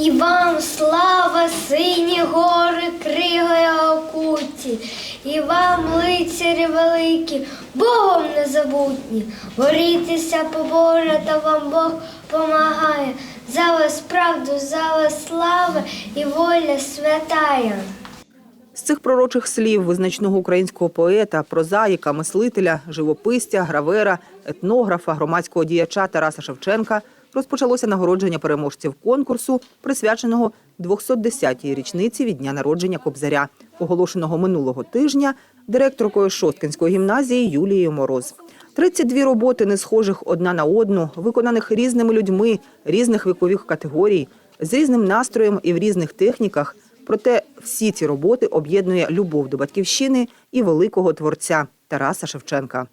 І вам слава, сині гори, кригою окуті, і вам, лицарі великі, Богом незабутні, борітеся побоже, та вам Бог помагає. За вас правду, за вас слава і воля святая. З цих пророчих слів визначного українського поета, прозаїка, мислителя, живописця, гравера, етнографа, громадського діяча Тараса Шевченка розпочалося нагородження переможців конкурсу, присвяченого 210-й річниці від дня народження Кобзаря, оголошеного минулого тижня директоркою Шосткинської гімназії Юлією Мороз. 32 роботи, не схожих одна на одну, виконаних різними людьми різних вікових категорій, з різним настроєм і в різних техніках. Проте всі ці роботи об'єднує любов до батьківщини і великого творця Тараса Шевченка.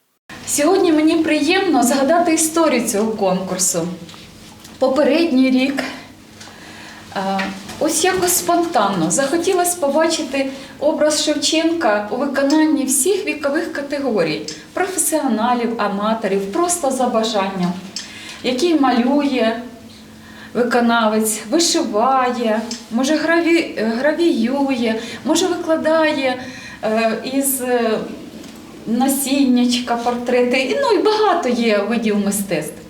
Сьогодні мені приємно згадати історію цього конкурсу. Попередній рік е, ось якось спонтанно захотілося побачити образ Шевченка у виконанні всіх вікових категорій професіоналів, аматорів, просто за бажанням, який малює виконавець, вишиває, може граві, гравіює, може викладає е, із е, насіннячка, портрети. Ну і багато є видів мистецтв.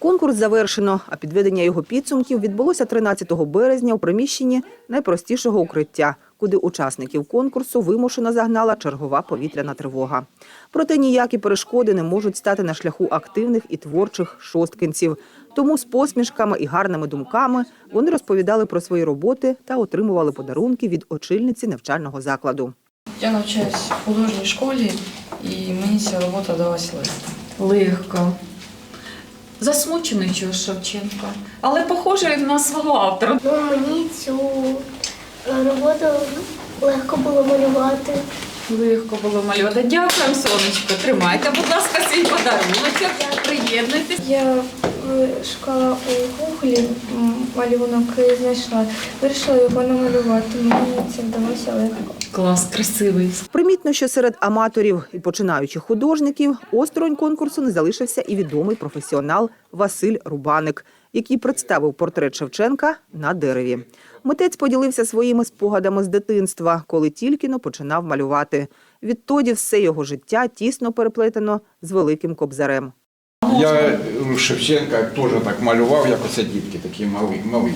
Конкурс завершено, а підведення його підсумків відбулося 13 березня у приміщенні найпростішого укриття, куди учасників конкурсу вимушено загнала чергова повітряна тривога. Проте ніякі перешкоди не можуть стати на шляху активних і творчих шосткинців. Тому з посмішками і гарними думками вони розповідали про свої роботи та отримували подарунки від очільниці навчального закладу. Я навчаюсь в художній школі, і мені ця робота далась легко. Легко. Засмучений чого Шевченка, але похожий на свого автора. Ну, мені цю е, роботу легко було малювати. Легко було малювати. Дякую, сонечко. Тримайте, будь ласка, свій подарунок. Приєднуйтесь. Я шукала у гуглі малюнок і знайшла. Вирішила його намалювати. Мені це вдалося легко. Клас, красивий. Примітно, що серед аматорів і починаючих художників осторонь конкурсу не залишився і відомий професіонал Василь Рубаник, який представив портрет Шевченка на дереві. Митець поділився своїми спогадами з дитинства, коли тільки но починав малювати. Відтоді все його життя тісно переплетено з великим кобзарем. Я Шевченка теж так малював, як оце дітки такі малі. малі.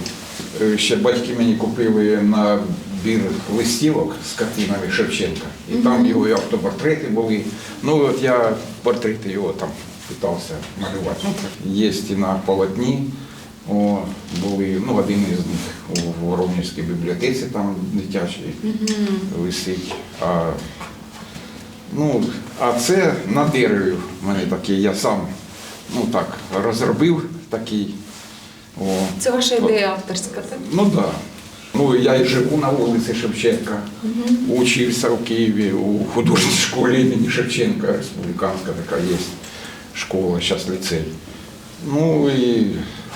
Е, Ще батьки мені купили набір листівок з картинами Шевченка. І там його і автопортрети були. Ну от я портрети його там питався малювати. Є на полотні. О, були, ну, один із них у Воронівській бібліотеці, там дитячий висить. А, ну, а це на дереві в мене такий, я сам ну так, розробив такий. О. Це ваша ідея авторська, так? Ну так. Да. Ну, я і живу на вулиці Шевченка, учився в Києві у художній школі імені Шевченка, республіканська така є школа, зараз ліцей. Ну і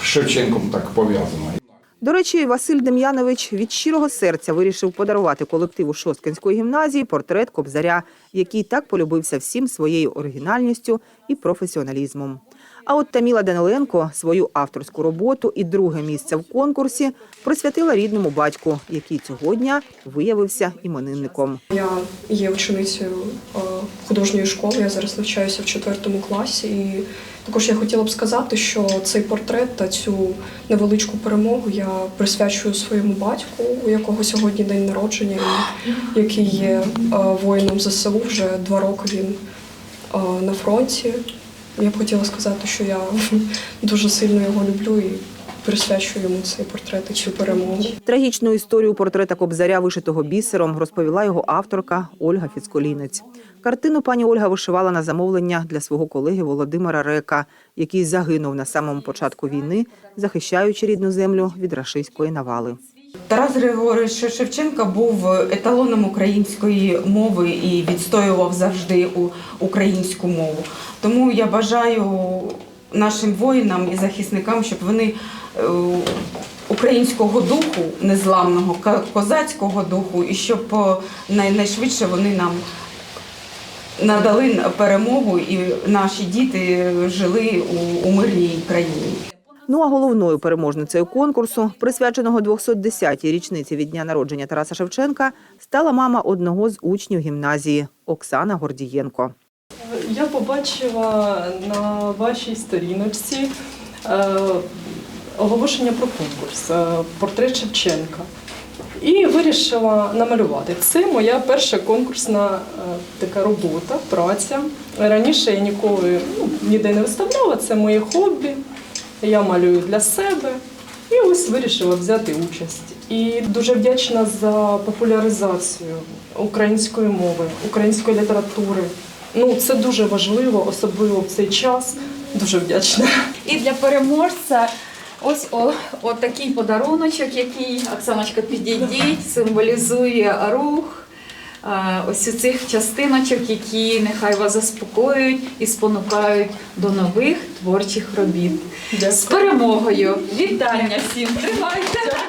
з Шевченком так пов'язано. До речі, Василь Дем'янович від щирого серця вирішив подарувати колективу Шосткинської гімназії портрет Кобзаря, який так полюбився всім своєю оригінальністю і професіоналізмом. А от Таміла Даниленко свою авторську роботу і друге місце в конкурсі присвятила рідному батьку, який цього дня виявився іменинником. Я є ученицею е, художньої школи. Я зараз навчаюся в четвертому класі. І також я хотіла б сказати, що цей портрет та цю невеличку перемогу я присвячую своєму батьку, у якого сьогодні день народження, який є е, воїном ЗСУ. Вже два роки він е, на фронті. Я б хотіла сказати, що я дуже сильно його люблю і присвячую йому цей портрет і цю перемогу. Трагічну історію портрета Кобзаря, вишитого бісером, розповіла його авторка Ольга Фіцколінець. Картину пані Ольга вишивала на замовлення для свого колеги Володимира Река, який загинув на самому початку війни, захищаючи рідну землю від рашистської навали. Тарас Григорович Шевченко був еталоном української мови і відстоював завжди українську мову. Тому я бажаю нашим воїнам і захисникам, щоб вони е, українського духу, незламного, козацького духу, і щоб е, найшвидше вони нам надали перемогу і наші діти жили у мирній країні. Ну а головною переможницею конкурсу, присвяченого 210-й річниці від дня народження Тараса Шевченка, стала мама одного з учнів гімназії Оксана Гордієнко. Я побачила на вашій сторіночці е, оголошення про конкурс е, портрет Шевченка. І вирішила намалювати. Це моя перша конкурсна е, така робота, праця. Раніше я ніколи ну, ніде не виставляла, це моє хобі. Я малюю для себе. І ось вирішила взяти участь. І дуже вдячна за популяризацію української мови, української літератури. Ну, це дуже важливо, особливо в цей час. Дуже вдячна. І для переможця ось о, о такий подаруночок, який Оксаночка підійдіть, символізує рух. Е, Ось у цих частиночок, які нехай вас заспокоюють і спонукають до нових творчих робіт. Дякую. З перемогою! Вітання всім! Тримайте!